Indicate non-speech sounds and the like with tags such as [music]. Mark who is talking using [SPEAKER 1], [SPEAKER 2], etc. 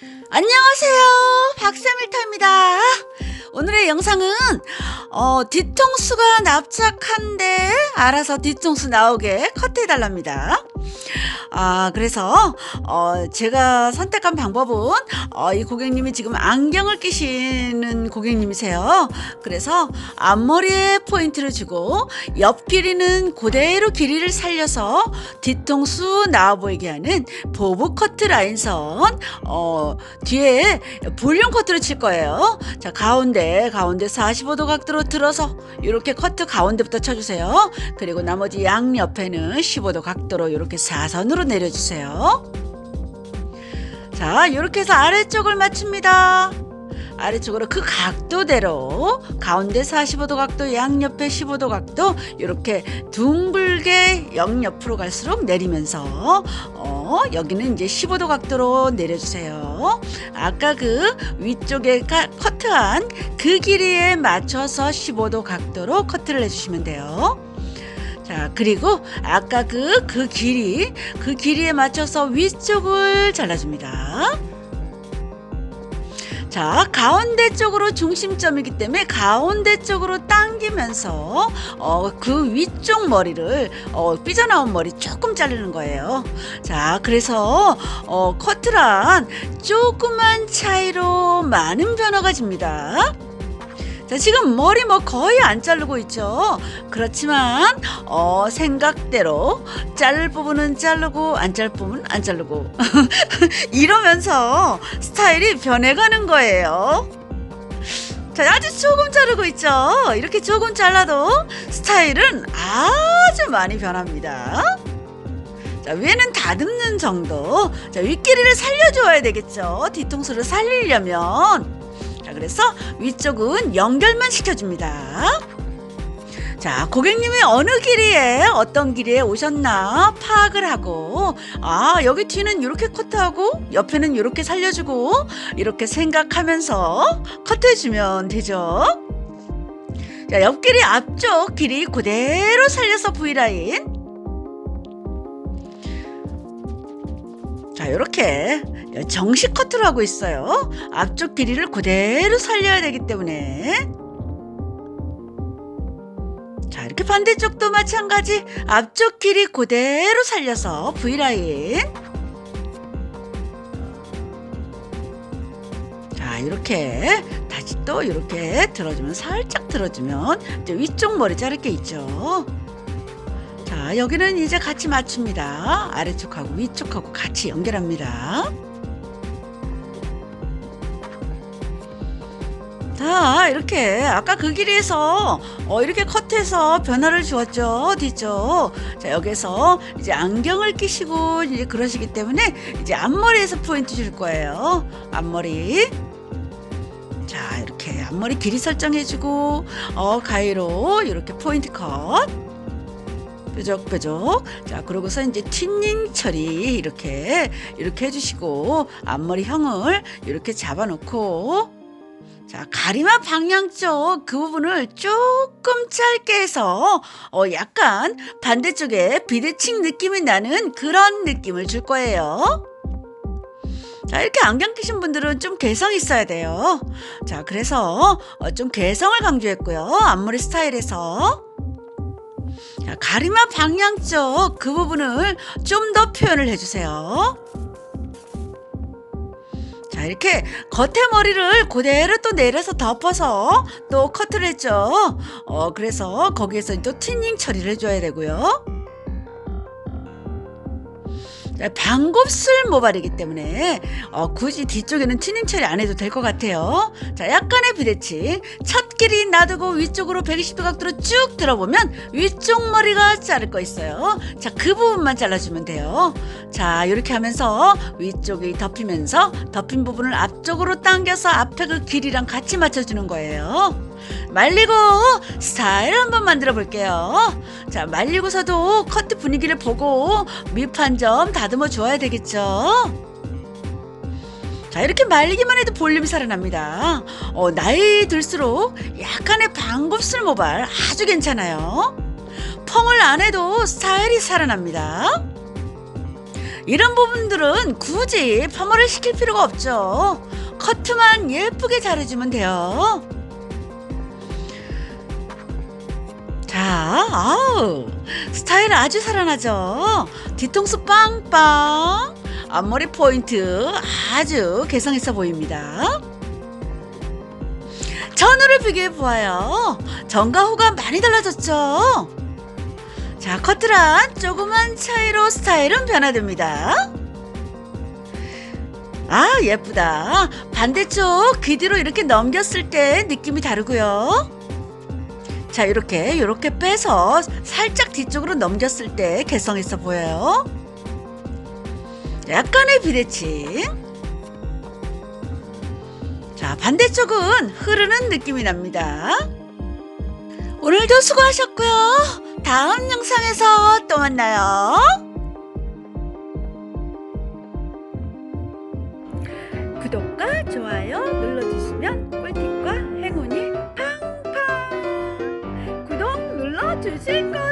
[SPEAKER 1] 안녕하세요. 박세밀타입니다. 오늘의 영상은 어, 뒤통수가 납작한데 알아서 뒤통수 나오게 커트해달랍니다. 아, 그래서 어, 제가 선택한 방법은 어, 이 고객님이 지금 안경을 끼시는 고객님이세요. 그래서 앞머리에 포인트를 주고 옆 길이는 그대로 길이를 살려서 뒤통수 나와 보이게 하는 보브 커트 라인선 어, 뒤에 볼륨 커트를 칠 거예요. 자, 가운데 가운데 45도 각도로 들어서 이렇게 커트 가운데부터 쳐주세요. 그리고 나머지 양 옆에는 15도 각도로 이렇게 사선으로 내려주세요. 자, 이렇게 해서 아래쪽을 맞춥니다. 아래쪽으로 그 각도대로 가운데 45도 각도, 양옆에 15도 각도 이렇게 둥글게 옆옆으로 갈수록 내리면서 어, 여기는 이제 15도 각도로 내려주세요. 아까 그 위쪽에 가, 커트한 그 길이에 맞춰서 15도 각도로 커트를 해주시면 돼요. 자, 그리고 아까 그, 그 길이, 그 길이에 맞춰서 위쪽을 잘라줍니다. 자, 가운데 쪽으로 중심점이기 때문에 가운데 쪽으로 당기면서 어, 그 위쪽 머리를 어, 삐져나온 머리 조금 자르는 거예요. 자, 그래서 어, 커트란 조그만 차이로 많은 변화가 집니다. 자, 지금 머리 뭐 거의 안 자르고 있죠. 그렇지만 어, 생각대로 자를 부분은 자르고 안 자를 부분은 안 자르고 [laughs] 이러면서 스타일이 변해가는 거예요. 자, 아주 조금 자르고 있죠. 이렇게 조금 잘라도 스타일은 아주 많이 변합니다. 자, 위에는 다듬는 정도. 자, 윗길이를 살려줘야 되겠죠. 뒤통수를 살리려면. 자, 그래서 위쪽은 연결만 시켜줍니다. 자, 고객님이 어느 길이에 어떤 길이에 오셨나 파악을 하고 아, 여기 뒤는 이렇게 커트하고 옆에는 이렇게 살려주고 이렇게 생각하면서 커트해주면 되죠. 자, 옆길이 앞쪽 길이 그대로 살려서 V라인 자, 이렇게 정식 커트를 하고 있어요. 앞쪽 길이를 그대로 살려야 되기 때문에. 자, 이렇게 반대쪽도 마찬가지. 앞쪽 길이 그대로 살려서 V라인. 자, 이렇게 다시 또 이렇게 들어주면 살짝 들어주면 이제 위쪽 머리 자를 게 있죠. 자, 여기는 이제 같이 맞춥니다. 아래쪽하고 위쪽하고 같이 연결합니다. 자, 이렇게 아까 그 길이에서 어, 이렇게 커트해서 변화를 주었죠. 뒤쪽. 자, 여기서 이제 안경을 끼시고 이제 그러시기 때문에 이제 앞머리에서 포인트 줄 거예요. 앞머리. 자, 이렇게 앞머리 길이 설정해주고 어, 가위로 이렇게 포인트 컷. 뾰족뾰족. 자, 그러고서 이제 튜닝 처리 이렇게 이렇게 해주시고 앞머리 형을 이렇게 잡아놓고 자, 가리마 방향 쪽 그 부분을 조금 짧게 해서 어 약간 반대쪽에 비대칭 느낌이 나는 그런 느낌을 줄 거예요. 자, 이렇게 안경 끼신 분들은 좀 개성 있어야 돼요. 자, 그래서 어, 좀 개성을 강조했고요. 앞머리 스타일에서. 자, 가리마 방향 쪽 그 부분을 좀 더 표현을 해주세요. 자, 이렇게 겉에 머리를 그대로 또 내려서 덮어서 또 커트를 했죠. 어, 그래서 거기에서 또 튜닝 처리를 해줘야 되고요. 자, 방곱슬 모발이기 때문에 어, 굳이 뒤쪽에는 튜닝 처리 안 해도 될 것 같아요. 자, 약간의 비대칭. 첫 길이 놔두고 위쪽으로 120도 각도로 쭉 들어보면 위쪽 머리가 자를 거 있어요. 자, 그 부분만 잘라주면 돼요. 자, 이렇게 하면서 위쪽이 덮이면서 덮인 부분을 앞쪽으로 당겨서 앞에 그 길이랑 같이 맞춰주는 거예요. 말리고 스타일 한번 만들어 볼게요. 자, 말리고서도 커트 분위기를 보고 밑판 점 다듬어 줘야 되겠죠. 자, 이렇게 말리기만 해도 볼륨이 살아납니다. 어, 나이 들수록 약간의 방곱슬 모발 아주 괜찮아요. 펑을 안 해도 스타일이 살아납니다. 이런 부분들은 굳이 파마를 시킬 필요가 없죠. 커트만 예쁘게 잘해주면 돼요. 자, 아우, 스타일 아주 살아나죠? 뒤통수 빵빵, 앞머리 포인트 아주 개성있어 보입니다. 전후를 비교해 보아요. 전과 후가 많이 달라졌죠? 자, 커트란 조그만 차이로 스타일은 변화됩니다. 아, 예쁘다. 반대쪽 귀 뒤로 이렇게 넘겼을 때 느낌이 다르고요. 자, 이렇게, 이렇게 빼서 살짝 뒤쪽으로 넘겼을 때 개성 있어 보여요. 약간의 비대칭. 자, 반대쪽은 흐르는 느낌이 납니다. 오늘도 수고하셨고요. 다음 영상에서 또 만나요. 구독과 좋아요 눌러주시면 chicos.